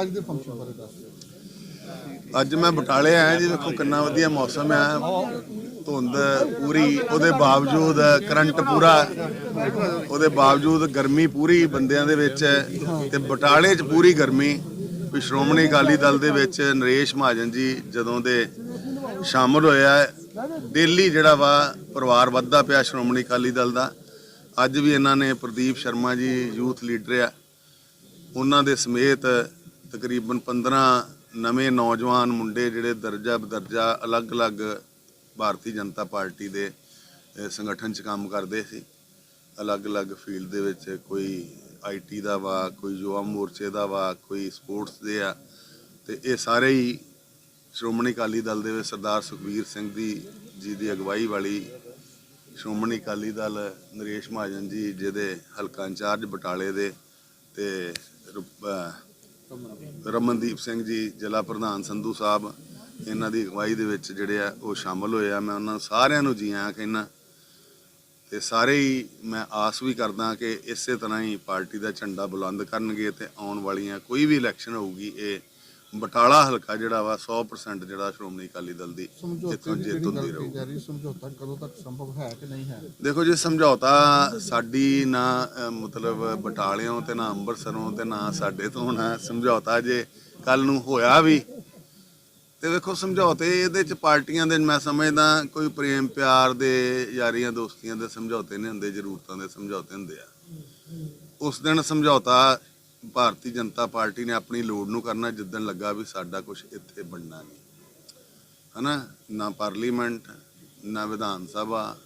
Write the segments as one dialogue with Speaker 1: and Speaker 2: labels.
Speaker 1: ਅੱਜ ਦੇ ਫੰਕਸ਼ਨ ਬਾਰੇ ਦੱਸ ਦਿਓ।
Speaker 2: ਅੱਜ ਮੈਂ ਬਟਾਲੇ ਆਇਆ ਜੀ ਵੇਖੋ ਕਿੰਨਾ ਵਧੀਆ ਮੌਸਮ ਹੈ ਧੁੰਦ ਪੂਰੀ, ਉਹਦੇ ਬਾਵਜੂਦ ਕਰੰਟ ਪੂਰਾ। ਉਹਦੇ ਬਾਵਜੂਦ ਗਰਮੀ ਪੂਰੀ ਬੰਦਿਆਂ ਦੇ ਵਿੱਚ ਹੈ ਤੇ ਬਟਾਲੇ 'ਚ ਪੂਰੀ ਗਰਮੀ। ਵੀ ਸ਼੍ਰੋਮਣੀ ਅਕਾਲੀ ਦਲ ਦੇ ਵਿੱਚ ਨਰੇਸ਼ ਮਹਾਜਨ ਜੀ ਜਦੋਂ ਦੇ ਸ਼ਾਮਲ ਹੋਇਆ ਡੇਲੀ ਜਿਹੜਾ ਵਾ ਪਰਿਵਾਰ ਵੱਧਦਾ ਪਿਆ ਸ਼੍ਰੋਮਣੀ ਅਕਾਲੀ ਦਲ ਦਾ। ਅੱਜ ਵੀ ਇਹਨਾਂ ਨੇ ਪ੍ਰਦੀਪ ਸ਼ਰਮਾ ਜੀ ਯੂਥ ਲੀਡਰ ਆ। ਉਹਨਾਂ ਦੇ ਸਮੇਤ ਤਕਰੀਬਨ 15 ਨਵੇਂ ਨੌਜਵਾਨ ਮੁੰਡੇ ਜਿਹੜੇ ਦਰਜਾ ਬਦਰਜਾ ਅਲੱਗ-ਅਲੱਗ ਭਾਰਤੀ ਜਨਤਾ ਪਾਰਟੀ ਦੇ ਸੰਗਠਨ 'ਚ ਕੰਮ ਕਰਦੇ ਸੀ। ਅਲੱਗ-ਅਲੱਗ ਫੀਲਡ ਦੇ ਵਿੱਚ ਕੋਈ ਆਈਟੀ ਦਾ ਵਾ, ਕੋਈ ਯੁਵਾ ਮੋਰਚੇ ਦਾ ਵਾ, ਕੋਈ ਸਪੋਰਟਸ ਦੇ ਆ। ਤੇ ਇਹ ਸਾਰੇ ਹੀ ਸ਼੍ਰੋਮਣੀ ਅਕਾਲੀ ਦਲ ਦੇ ਵਿੱਚ ਸਰਦਾਰ ਸੁਖਬੀਰ ਸਿੰਘ ਦੀ, ਜੀ ਦੀ ਅਗਵਾਈ ਵਾਲੀ ਸ਼੍ਰੋਮਣੀ ਅਕਾਲੀ ਦਲ ਨਰੇਸ਼ ਮਹਾਜਨ ਜੀ, ਜਿਹਦੇ ਹਲਕਾ ਇੰਚਾਰਜ ਬਟਾਲੇ ਦੇ ਤੇ ਰਮਨਦੀਪ ਸਿੰਘ ਜੀ, ਜ਼ਿਲ੍ਹਾ ਪ੍ਰਧਾਨ ਸੰਧੂ ਸਾਹਿਬ, ਇਹਨਾਂ ਦੀ ਅਗਵਾਈ ਦੇ ਵਿੱਚ ਜਿਹੜੇ ਆ ਉਹ ਸ਼ਾਮਲ ਹੋਏ ਆ। ਮੈਂ ਉਹਨਾਂ ਸਾਰਿਆਂ ਨੂੰ ਜੀ ਆਇਆਂ ਕਹਿੰਦਾ ਤੇ ਸਾਰੇ ਹੀ ਮੈਂ ਆਸ ਵੀ ਕਰਦਾ ਕਿ ਇਸੇ ਤਰ੍ਹਾਂ ਹੀ ਪਾਰਟੀ ਦਾ ਝੰਡਾ ਬੁਲੰਦ ਕਰਨਗੇ ਤੇ ਆਉਣ ਵਾਲੀਆਂ ਕੋਈ ਵੀ ਇਲੈਕਸ਼ਨ ਹੋਊਗੀ, ਇਹ ਬਟਾਲਾ ਹਲਕਾ ਜਿਹੜਾ ਵਾ 100% ਜਿਹੜਾ ਸ਼੍ਰੋਮਣੀ ਅਕਾਲੀ ਦਲ ਦੀ
Speaker 1: ਦੀ ਜਿਹੜੀ
Speaker 2: ਜਿੱਤ ਹੁੰਦੀ
Speaker 1: ਗੱਲ
Speaker 2: ਰਹੂ
Speaker 1: ਸਮਝੌਤਾ ਕਦੋਂ ਤੱਕ ਸੰਭਵ ਹੈ ਕਿ ਨਹੀਂ ਹੈ?
Speaker 2: ਦੇਖੋ ਜੀ ਸਮਝੌਤਾ ਸਾਡੀ ਨਾ ਮਤਲਬ ਬਟਾਲਿਓਂ ਤੇ ਨਾ ਅੰਮ੍ਰਿਤਸਰੋਂ ਤੇ ਨਾ ਸਾਡੇ ਤੋਂ ਹੋਣਾ ਸਮਝੌਤਾ ਜੇ ਕੱਲ ਨੂੰ ਹੋਇਆ ਵੀ ਤੇ ਵੇਖੋ ਸਮਝੌਤੇ ਇਹਦੇ ਚ ਪਾਰਟੀਆਂ ਦੇ ਮੈਂ ਸਮਝਦਾ ਕੋਈ ਪ੍ਰੇਮ ਪਿਆਰ ਦੇ ਯਾਰੀਆਂ ਦੋਸਤੀਆਂ ਦੇ ਸਮਝੌਤੇ ਨਹੀਂ ਹੁੰਦੇ ਜ਼ਰੂਰਤਾਂ ਦੇ ਸਮਝੌਤੇ ਹੁੰਦੇ ਆ। ਉਸ ਦਿਨ ਸਮਝੌਤਾ ਭਾਰਤੀ ਜਨਤਾ ਪਾਰਟੀ ਨੇ ਆਪਣੀ ਲੋੜ ਨੂੰ ਕਰਨਾ ਜਿੱਦਣ ਲੱਗਾ ਵੀ ਸਾਡਾ ਕੁਝ ਇੱਥੇ ਬਣਨਾ ਨਹੀਂ। ਹਨਾ? ਨਾ ਪਾਰਲੀਮੈਂਟ, ਨਾ ਵਿਧਾਨ ਸਭਾ,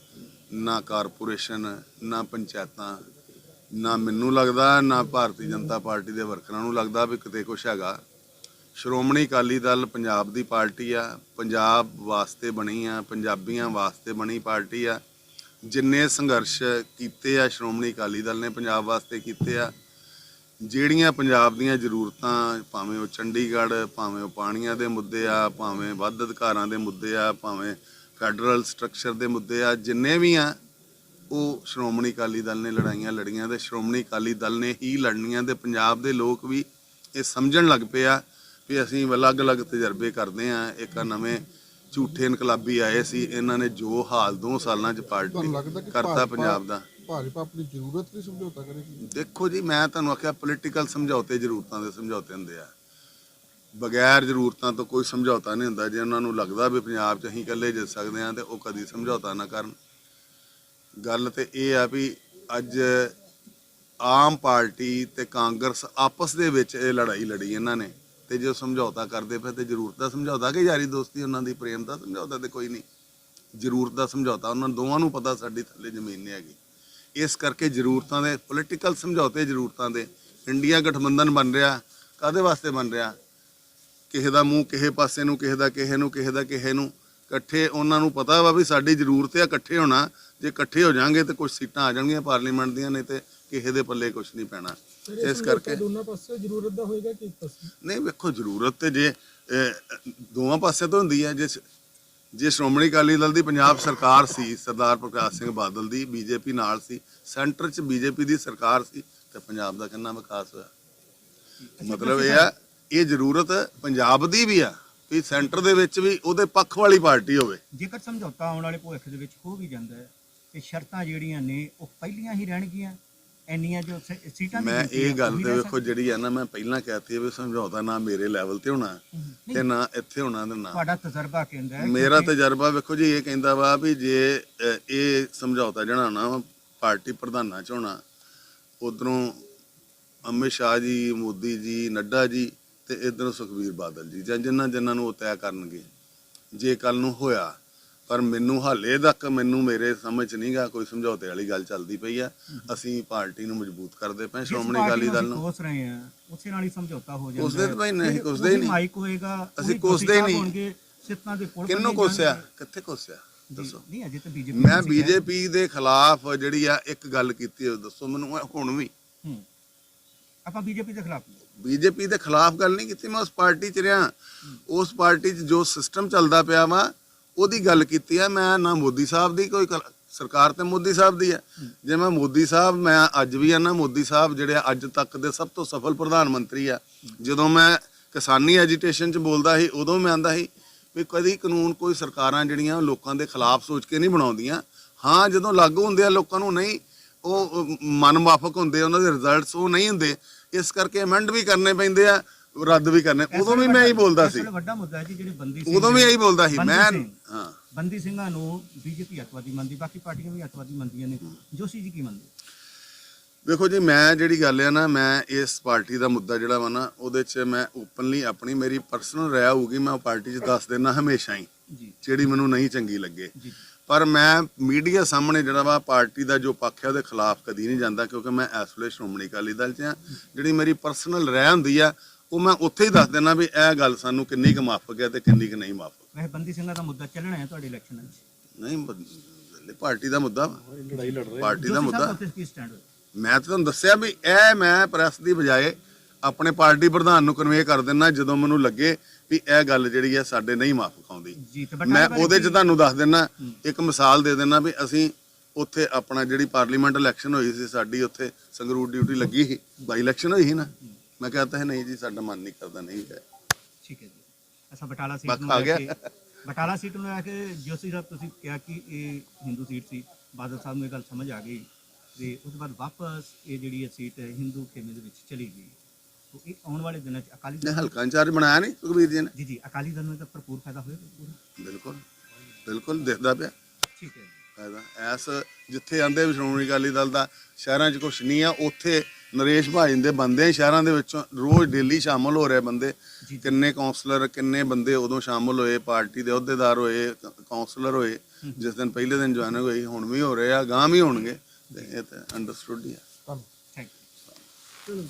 Speaker 2: ਨਾ ਕਾਰਪੋਰੇਸ਼ਨ, ਨਾ ਪੰਚਾਇਤਾਂ। ਨਾ ਮੈਨੂੰ ਲੱਗਦਾ, ਨਾ ਭਾਰਤੀ ਜਨਤਾ ਪਾਰਟੀ ਦੇ ਵਰਕਰਾਂ ਨੂੰ ਲੱਗਦਾ ਵੀ ਕਿਤੇ ਕੁਝ ਹੈਗਾ। ਸ਼੍ਰੋਮਣੀ ਅਕਾਲੀ ਦਲ ਪੰਜਾਬ ਦੀ ਪਾਰਟੀ ਆ। ਪੰਜਾਬ ਵਾਸਤੇ ਬਣੀ ਆ, ਪੰਜਾਬੀਆਂ ਵਾਸਤੇ ਬਣੀ ਪਾਰਟੀ ਆ। ਜਿੰਨੇ ਸੰਘਰਸ਼ ਕੀਤੇ ਆ ਸ਼੍ਰੋਮਣੀ ਅਕਾਲੀ ਦਲ ਨੇ ਪੰਜਾਬ ਵਾਸਤੇ ਕੀਤੇ ਆ ਜਿਹੜੀਆਂ ਪੰਜਾਬ ਦੀਆਂ ਜ਼ਰੂਰਤਾਂ ਭਾਵੇਂ ਉਹ ਚੰਡੀਗੜ੍ਹ ਭਾਵੇਂ ਉਹ ਪਾਣੀਆਂ ਦੇ ਮੁੱਦੇ ਆ ਭਾਵੇਂ ਵੱਧ ਅਧਿਕਾਰਾਂ ਦੇ ਮੁੱਦੇ ਆ ਭਾਵੇਂ ਫੈਡਰਲ ਸਟਰਕਚਰ ਦੇ ਮੁੱਦੇ ਆ ਜਿੰਨੇ ਵੀ ਆ ਉਹ ਸ਼੍ਰੋਮਣੀ ਅਕਾਲੀ ਦਲ ਨੇ ਲੜਾਈਆਂ ਲੜੀਆਂ ਤੇ ਸ਼੍ਰੋਮਣੀ ਅਕਾਲੀ ਦਲ ਨੇ ਹੀ ਲੜਨੀਆਂ ਤੇ ਪੰਜਾਬ ਦੇ ਲੋਕ ਵੀ ਇਹ ਸਮਝਣ ਲੱਗ ਪਏ ਆ ਵੀ ਅਸੀਂ ਅਲੱਗ-ਅਲੱਗ ਤਜਰਬੇ ਕਰਦੇ ਆ। ਇੱਕ ਨਵੇਂ ਝੂਠੇ ਇਨਕਲਾਬੀ ਆਏ ਸੀ ਇਹਨਾਂ ਨੇ ਜੋ ਹਾਲ ਦੋ ਸਾਲਾਂ 'ਚ ਪਾਰਟੀ ਕਰਤਾ ਪੰਜਾਬ ਦਾ।
Speaker 1: ਭਾਜਪਾ ਆਪਣੀ ਜ਼ਰੂਰਤ ਲਈ ਸਮਝੌਤਾ ਕਰੇਗੀ
Speaker 2: ਦੇਖੋ ਜੀ, ਮੈਂ ਤੁਹਾਨੂੰ ਆਖਿਆ ਪੋਲੀਟੀਕਲ ਸਮਝੌਤੇ ਜ਼ਰੂਰਤਾਂ ਦੇ ਸਮਝੌਤੇ ਹੁੰਦੇ ਆ। ਬਗੈਰ ਜ਼ਰੂਰਤਾਂ ਤੋਂ ਕੋਈ ਸਮਝੌਤਾ ਨਹੀਂ ਹੁੰਦਾ। ਜੇ ਉਹਨਾਂ ਨੂੰ ਲੱਗਦਾ ਵੀ ਪੰਜਾਬ 'ਚ ਅਸੀਂ ਇਕੱਲੇ ਜਿੱਤ ਸਕਦੇ ਹਾਂ, ਤੇ ਉਹ ਕਦੀ ਸਮਝੌਤਾ ਨਾ ਕਰਨ। ਗੱਲ ਤੇ ਇਹ ਆ ਵੀ ਅੱਜ ਆਮ ਪਾਰਟੀ ਤੇ ਕਾਂਗਰਸ ਆਪਸ ਦੇ ਵਿੱਚ ਇਹ ਲੜਾਈ ਲੜੀ ਇਹਨਾਂ ਨੇ। ਤੇ ਜੋ ਸਮਝੌਤਾ ਕਰਦੇ ਪਏ ਤੇ ਜ਼ਰੂਰਤ ਦਾ ਸਮਝੌਤਾ ਕਿ ਯਾਰੀ ਦੋਸਤੀ ਉਹਨਾਂ ਦੀ? ਪ੍ਰੇਮ ਦਾ ਸਮਝੌਤਾ ਤੇ ਕੋਈ ਨਹੀਂ। ਜ਼ਰੂਰਤ ਦਾ ਸਮਝੌਤਾ ਉਹਨਾਂ ਦੋਵਾਂ ਨੂੰ ਪਤਾ ਸਾਡੀ ਥੱਲੇ ਜ਼ਮੀਨ ਨਹੀਂ ਹੈਗੀ। ਇਸ ਕਰਕੇ ਜ਼ਰੂਰਤਾਂ ਦੇ ਪੋਲੀਟੀਕਲ ਸਮਝੌਤੇ ਜ਼ਰੂਰਤਾਂ ਦੇ ਇੰਡੀਆ ਗਠਬੰਧਨ ਬਣ ਰਿਹਾ ਕਾਦੇ ਵਾਸਤੇ ਬਣ ਰਿਹਾ? ਕਿਸੇ ਦਾ ਮੂੰਹ ਕਿਸੇ ਪਾਸੇ ਨੂੰ ਕਿਸੇ ਦਾ ਕਿਸੇ ਨੂੰ ਕਿਸੇ ਦਾ ਕਿਸੇ ਨੂੰ ਇਕੱਠੇ ਉਹਨਾਂ ਨੂੰ ਪਤਾ ਵਾ ਵੀ ਸਾਡੀ ਜ਼ਰੂਰਤ ਹੈ ਇਕੱਠੇ ਹੋਣਾ ਜੇ ਇਕੱਠੇ ਹੋ ਜਾਾਂਗੇ ਤੇ ਕੁਝ ਸੀਟਾਂ ਆ ਜਾਣਗੀਆਂ ਪਾਰਲੀਮੈਂਟ ਦੀਆਂ ਨਹੀਂ ਤੇ ਕਿਸੇ ਦੇ ਪੱਲੇ ਕੁਝ ਨਹੀਂ ਪੈਣਾ। ਇਸ ਕਰਕੇ
Speaker 3: ਦੋਨਾਂ ਪਾਸੇ ਜ਼ਰੂਰਤ ਦਾ ਹੋਏਗਾ ਕਿ ਇੱਕ ਪਾਸੇ?
Speaker 2: ਨਹੀਂ ਵੇਖੋ ਜ਼ਰੂਰਤ ਤੇ ਜੇ ਦੋਵਾਂ ਪਾਸੇ ਤੋਂ ਹੁੰਦੀ ਹੈ ਜੇ ਜੇ ਸ਼੍ਰੋਮਣੀ ਅਕਾਲੀ ਦਲ ਦੀ ਪੰਜਾਬ ਸਰਕਾਰ ਸੀ ਸਰਦਾਰ ਪ੍ਰਕਾਸ਼ ਸਿੰਘ ਬਾਦਲ ਦੀ ਬੀਜੇਪੀ ਨਾਲ ਸੀ ਸੈਂਟਰ 'ਚ ਬੀਜੇਪੀ ਦੀ ਸਰਕਾਰ ਸੀ ਤੇ ਪੰਜਾਬ ਦਾ ਕਿੰਨਾ ਵਿਕਾਸ ਹੋਇਆ? ਮਤਲਬ ਇਹ ਆ ਇਹ ਜ਼ਰੂਰਤ ਪੰਜਾਬ ਦੀ ਵੀ ਆ ਵੀ ਸੈਂਟਰ ਦੇ ਵਿੱਚ ਵੀ ਉਹਦੇ ਪੱਖ ਵਾਲੀ ਪਾਰਟੀ ਹੋਵੇ।
Speaker 4: ਜੇਕਰ ਸਮਝੌਤਾ ਆਉਣ ਵਾਲੇ ਭਵਿੱਖ ਦੇ ਵਿੱਚ ਹੋ ਵੀ ਜਾਂਦਾ ਹੈ ਤੇ ਸ਼ਰਤਾਂ ਜਿਹੜੀਆਂ ਨੇ ਉਹ ਪਹਿਲੀਆਂ ਹੀ ਰਹਿਣਗੀਆਂ। ਇੰਨੀਆਂ ਜੋ ਸ- ਸੀਟਾਂ
Speaker 2: ਮੈਂ ਇਹ ਗੱਲ ਤੇ ਵੇਖੋ ਜਿਹੜੀ ਆ ਨਾ ਮੈਂ ਪਹਿਲਾਂ ਕਹਿਤੀ ਵੀ ਸਮਝੌਤਾ ਨਾ ਮੇਰੇ ਲੈਵਲ ਤੇ ਹੋਣਾ। ਤੇ ਨਾ ਇੱਥੇ ਹੋਣਾ ਤੇ ਨਾ।
Speaker 4: ਤੁਹਾਡਾ ਤਜਰਬਾ ਕਹਿੰਦਾ ਹੈ
Speaker 2: ਮੇਰਾ ਤਜਰਬਾ ਵੇਖੋ ਜੀ ਇਹ ਕਹਿੰਦਾ ਵਾ ਵੀ ਜੇ ਅ, ਇਹ ਸਮਝੌਤਾ ਜਿਹੜਾ ਹੋਣਾ ਪਾਰਟੀ ਪ੍ਰਧਾਨਾਂ ਚ ਹੋਣਾ ਉਧਰੋਂ ਅਮਿਤ ਸ਼ਾਹ ਜੀ ਮੋਦੀ ਜੀ ਨੱਡਾ ਜੀ ਤੇ ਇਧਰੋਂ ਸੁਖਬੀਰ ਬਾਦਲ ਜੀ ਜਾਂ ਜਿਨ੍ਹਾਂ ਜਿਨ੍ਹਾਂ ਨੂੰ ਉਹ ਤੈਅ ਕਰਨਗੇ। ਜੇ ਕੱਲ ਨੂੰ ਹੋਇਆ ਪਰ ਮੈਨੂੰ ਹਾਲੇ ਤੱਕ ਮੈਨੂੰ ਮੇਰੇ ਸਮਝ ਨਹੀਂਗਾ ਕੋਈ ਸਮਝੌਤੇ ਵਾਲੀ ਗੱਲ ਚੱਲਦੀ ਪਈ ਆ। ਅਸੀਂ ਪਾਰਟੀ ਨੂੰ ਮਜ਼ਬੂਤ ਕਰਦੇ ਪਏ ਸ਼੍ਰੋਮਣੀ ਅਕਾਲੀ ਦਲ ਨੂੰ।
Speaker 4: ਕੋਸ ਰਹੇ ਆ ਉਸੇ ਨਾਲ ਹੀ ਸਮਝੌਤਾ ਹੋ ਜਾਂਦਾ
Speaker 2: ਕੋਸਦੇ ਤਾਂ ਭਾਈ ਨਹੀਂ, ਕੋਸਦੇ
Speaker 4: ਉਹੀ
Speaker 2: ਨਹੀਂ।
Speaker 4: ਮਾਈਕ ਹੋਏਗਾ
Speaker 2: ਅਸੀਂ
Speaker 4: ਉਹੀ
Speaker 2: ਕੋਸਦੇ ਹੀ ਨਹੀਂ।
Speaker 4: ਸਿੱਤਾਂ ਦੇ ਪੁਲ
Speaker 2: ਕਿੰਨੂੰ
Speaker 4: ਬੰਨੇ
Speaker 2: ਕੋਸਿਆ। ਕਿੱਥੇ ਕੋਸਿਆ? ਦੱਸੋ।
Speaker 4: ਨਹੀਂ ਅਜੇ ਤਾਂ ਬੀਜੇਪੀ
Speaker 2: ਮੈਂ ਬੀਜੇਪੀ ਦੇ ਖਿਲਾਫ ਜਿਹੜੀ ਆ ਇੱਕ ਗੱਲ ਕੀਤੀ ਹੈ ਦੱਸੋ ਮੈਨੂੰ ਹੁਣ ਵੀ।
Speaker 4: ਆਪਾਂ ਬੀਜੇਪੀ ਦੇ ਖਿਲਾਫ।
Speaker 2: ਬੀਜੇਪੀ ਦੇ ਖਿਲਾਫ ਗੱਲ ਨਹੀਂ ਕੀਤੀ ਮੈਂ ਉਸ ਪਾਰਟੀ 'ਚ ਰਿਹਾ। ਉਸ ਪਾਰਟੀ 'ਚ ਜੋ ਸਿਸਟਮ ਚੱਲਦਾ ਪਿਆ ਵਾ ਉਹਦੀ ਗੱਲ ਕੀਤੀ ਆ ਮੈਂ ਨਾ ਮੋਦੀ ਸਾਹਿਬ ਦੀ ਕੋਈ ਕਲ- ਸਰਕਾਰ ਤੇ ਮੋਦੀ ਸਾਹਿਬ ਦੀ ਹੈ ਜੇ ਮੈਂ ਮੋਦੀ ਸਾਹਿਬ ਮੈਂ ਅੱਜ ਵੀ ਆ ਨਾ ਮੋਦੀ ਸਾਹਿਬ ਜਿਹੜੇ ਅੱਜ ਤੱਕ ਦੇ ਸਭ ਤੋਂ ਸਫਲ ਪ੍ਰਧਾਨ ਮੰਤਰੀ ਆ। ਜਦੋਂ ਮੈਂ ਕਿਸਾਨੀ ਐਜੀਟੇਸ਼ਨ 'ਚ ਬੋਲਦਾ ਸੀ ਉਦੋਂ ਮੈਂ ਆਂਦਾ ਸੀ ਵੀ ਕਦੀ ਕਾਨੂੰਨ ਕੋਈ ਸਰਕਾਰਾਂ ਜਿਹੜੀਆਂ ਲੋਕਾਂ ਦੇ ਖਿਲਾਫ ਸੋਚ ਕੇ ਨਹੀਂ ਬਣਾਉਂਦੀਆਂ। ਹਾਂ ਜਦੋਂ ਲਾਗੂ ਹੁੰਦੇ ਆ ਲੋਕਾਂ ਨੂੰ ਨਹੀਂ ਉਹ ਅਹ, ਮਨ ਮਾਫਕ ਹੁੰਦੇ ਉਹਨਾਂ ਦੇ ਰਿਜ਼ਲਟਸ ਉਹ ਨਹੀਂ ਹੁੰਦੇ। ਇਸ ਕਰਕੇ ਅਮੈਂਡ ਵੀ ਕਰਨੇ ਪੈਂਦੇ ਆ। ਰੱਦ ਵੀ ਕਰਨੇ। ਉਦੋਂ ਵੀ ਮੈਂ ਇਹੀ ਬੋਲਦਾ ਸੀ।
Speaker 4: ਵੱਡਾ ਮੁੱਦਾ ਹੈ ਜੀ ਜਿਹੜੇ ਬੰਦੀ ਸਿੰਘ
Speaker 2: ਉਦੋਂ ਵੀ ਇਹੀ ਬੋਲਦਾ ਸੀ।
Speaker 4: ਬੰਦੀ
Speaker 2: ਮੈਂ
Speaker 4: ਸਿੰਘ।
Speaker 2: ਹਾਂ।
Speaker 4: ਬੰਦੀ ਸਿੰਘਾਂ ਨੂੰ ਬੀਜੇਪੀ ਅੱਤਵਾਦੀ ਮੰਨਦੀ ਬਾਕੀ ਪਾਰਟੀਆਂ ਵੀ ਅੱਤਵਾਦੀ ਮੰਨਦੀਆਂ ਨੇ। ਜੋਸ਼ੀ ਜੀ ਕੀ ਮੰਨਦੇ?
Speaker 2: ਦੇਖੋ ਜੀ ਮੈਂ ਜਿਹੜੀ ਗੱਲ ਹੈ ਨਾ ਮੈਂ ਇਸ ਪਾਰਟੀ ਦਾ ਮੁੱਦਾ ਜਿਹੜਾ ਵਾ ਨਾ ਉਹਦੇ 'ਚ ਮੈਂ ਓਪਨਲੀ ਆਪਣੀ ਮੇਰੀ ਪਰਸਨਲ ਰਾਇ ਹੋਊਗੀ ਮੈਂ ਉਹ ਪਾਰਟੀ 'ਚ ਦੱਸ ਦੇਣਾ ਹਮੇਸ਼ਾ ਹੀ
Speaker 4: ਜੀ।
Speaker 2: ਜਿਹੜੀ ਮੈਨੂੰ ਨਹੀਂ ਚੰਗੀ ਲੱਗੇ।
Speaker 4: ਜੀ।
Speaker 2: ਪਰ ਮੈਂ ਮੀਡੀਆ ਸਾਹਮਣੇ ਜਿਹੜਾ ਵਾ ਪਾਰਟੀ ਦਾ ਜੋ ਪੱਖ ਹੈ ਉਹਦੇ ਖਿਲਾਫ ਕਦੀ ਨਹੀਂ ਜਾਂਦਾ ਕਿਉਂਕਿ ਮੈਂ ਇਸ ਵੇਲੇ ਸ਼੍ਰੋਮਣੀ ਅਕਾਲੀ ਦਲ 'ਚ ਆ। ਜਿਹੜੀ ਮੇਰੀ ਪਰਸਨਲ ਰਾਇ ਹੁੰਦੀ ਆ ਉਹ ਮੈਂ ਉੱਥੇ ਹੀ ਦੱਸ ਦੇਣਾ ਵੀ ਇਹ ਗੱਲ ਸਾਨੂੰ ਕਿੰਨੀ ਕੁ ਮਾਫਕ ਹੈ ਤੇ ਕਿੰਨੀ ਕੁ ਨਹੀਂ ਮਾਫਕ।
Speaker 4: ਵੈਸੇ ਬੰਦੀ ਸਿੰਘਾਂ ਦਾ ਮੁੱਦਾ ਚੱਲਣਾ ਹੈ ਤੁਹਾਡੇ ਇਲੈਕਸ਼ਨਾਂ 'ਚ
Speaker 2: ਨਹੀਂ ਬ- ਪਾਰਟੀ ਦਾ ਮੁੱਦਾ।
Speaker 1: ਲੜਾਈ ਲੜ ਰਹੇ
Speaker 2: ਪਾਰਟੀ ਦਾ ਮੁੱਦਾ।
Speaker 4: ਕੀ ਸਟੈਂਡ
Speaker 2: ਮੈਂ ਤਾਂ ਤੁਹਾਨੂੰ ਦੱਸਿਆ ਵੀ ਇਹ ਮੈਂ ਪ੍ਰੈਸ ਦੀ ਬਜਾਏ ਆਪਣੇ ਪਾਰਟੀ ਪ੍ਰਧਾਨ ਨੂੰ ਕਨਵੇ ਕਰ ਦਿੰਦਾ ਜਦੋਂ ਮੈਨੂੰ ਲੱਗੇ ਵੀ ਇਹ ਗੱਲ ਜਿਹੜੀ ਹੈ ਸਾਡੇ ਨਹੀਂ ਮਾਫਕ ਆਉਂਦੀ।
Speaker 4: ਜੀ ਤੇ
Speaker 2: ਮੈਂ
Speaker 4: ਬਾਰੇ
Speaker 2: ਉਹਦੇ 'ਚ ਤੁਹਾਨੂੰ ਦੱਸ ਦਿੰਦਾ ਇੱਕ ਮਿਸਾਲ ਦੇ ਦਿੰਦਾ ਵੀ ਅਸੀਂ ਉੱਥੇ ਆਪਣਾ ਜਿਹੜੀ ਪਾਰਲੀਮੈਂਟ ਇਲੈਕਸ਼ਨ ਹੋਈ ਸੀ ਸਾਡੀ ਉੱਥੇ ਸੰਗਰੂਰ ਡਿਊਟੀ ਲੱਗੀ ਸੀ ਬਾਈ ਇਲੈਕਸ਼ਨ ਹੋਈ ਸੀ ਨਾ। ਮੈਂ ਕਹਤਾ ਹੈ ਨਹੀਂ ਜੀ ਸਾਡਾ ਮਨ ਨਹੀਂ ਕਰਦਾ ਨਹੀਂ ਹੈ।
Speaker 4: ਠੀਕ ਹੈ ਜੀ। ਅੱਛਾ ਬਟਾਲਾ ਸੀਟ ਨੂੰ
Speaker 2: ਆ
Speaker 4: ਲੈ
Speaker 2: ਗਿਆ।
Speaker 4: ਕੇ ਬਟਾਲਾ ਸੀਟ ਨੂੰ ਲੈ ਕੇ ਜੋਸ਼ੀ ਸਾਹਿਬ ਤੁਸੀਂ ਕਿਹਾ ਕਿ ਇਹ ਹਿੰਦੂ ਸੀਟ ਸੀ। ਬਾਦਲ ਸਾਹਿਬ ਨੂੰ ਇਹ ਗੱਲ ਸਮਝ ਆ ਗਈ ਤੇ ਉਸ ਤੋਂ ਬਾਅਦ ਵਾਪਸ ਇਹ ਜਿਹੜੀ ਹੈ ਸੀਟ ਹਿੰਦੂ ਖੇਮੇ ਦੇ ਵਿੱਚ ਚਲੀ ਗਈ। ਤਾਂ ਇਹ ਆਉਣ ਵਾਲੇ ਦਿਨਾਂ 'ਚ ਅਕਾਲੀ
Speaker 2: ਨੇ
Speaker 4: ਦਲ
Speaker 2: ਹਲਕਾ ਇੰਚਾਰਜ ਬਣਾਇਆ ਨਹੀਂ ਸੁਖਬੀਰ ਜੀ ਨੇ?
Speaker 4: ਜੀ ਜੀ ਅਕਾਲੀ ਦਲ ਨੂੰ ਇਹਦਾ ਭਰਪੂਰ ਫਾਇਦਾ ਹੋਏਗਾ ਪੂਰਾ।
Speaker 2: ਬਿਲਕੁਲ ਬਿਲਕੁਲ ਦਿਖਦਾ ਪਿਆ।
Speaker 4: ਠੀਕ ਹੈ ਜੀ।
Speaker 2: ਫਾਇਦਾ। ਐਸ ਜਿੱਥੇ ਆਂਦੇ ਸ਼੍ਰੋਮਣੀ ਅਕਾਲੀ ਦਲ ਦਾ ਸ਼ਹਿਰਾਂ 'ਚ ਕੁਛ ਨਹੀਂ ਆ ਉੱਥੇ ਨਰੇਸ਼ ਭਾਜਨ ਦੇ ਬੰਦੇ ਸ਼ਹਿਰਾਂ ਦੇ ਵਿੱਚੋਂ ਰੋਜ਼ ਡੇਲੀ ਸ਼ਾਮਲ ਹੋ ਰਹੇ ਬੰਦੇ। ਕਿੰਨੇ ਕਾਉਂਸਲਰ ਕਿੰਨੇ ਬੰਦੇ ਉਦੋਂ ਸ਼ਾਮਲ ਹੋਏ ਪਾਰਟੀ ਦੇ ਅਹੁਦੇਦਾਰ ਹੋਏ ਕਾਉਂਸਲਰ ਹੋਏ ਜਿਸ ਦਿਨ ਪਹਿਲੇ ਦਿਨ ਜੁਆਇਨਿੰਗ ਹੋਈ ਹੁਣ ਵੀ ਹੋ ਰਹੇ ਆ ਗਾਂ ਵੀ ਹੋਣਗੇ। ਤੇ ਇਹ ਤਾਂ ਅੰਡਰਸਟੂਡ ਹੀ ਆ।
Speaker 4: Thank you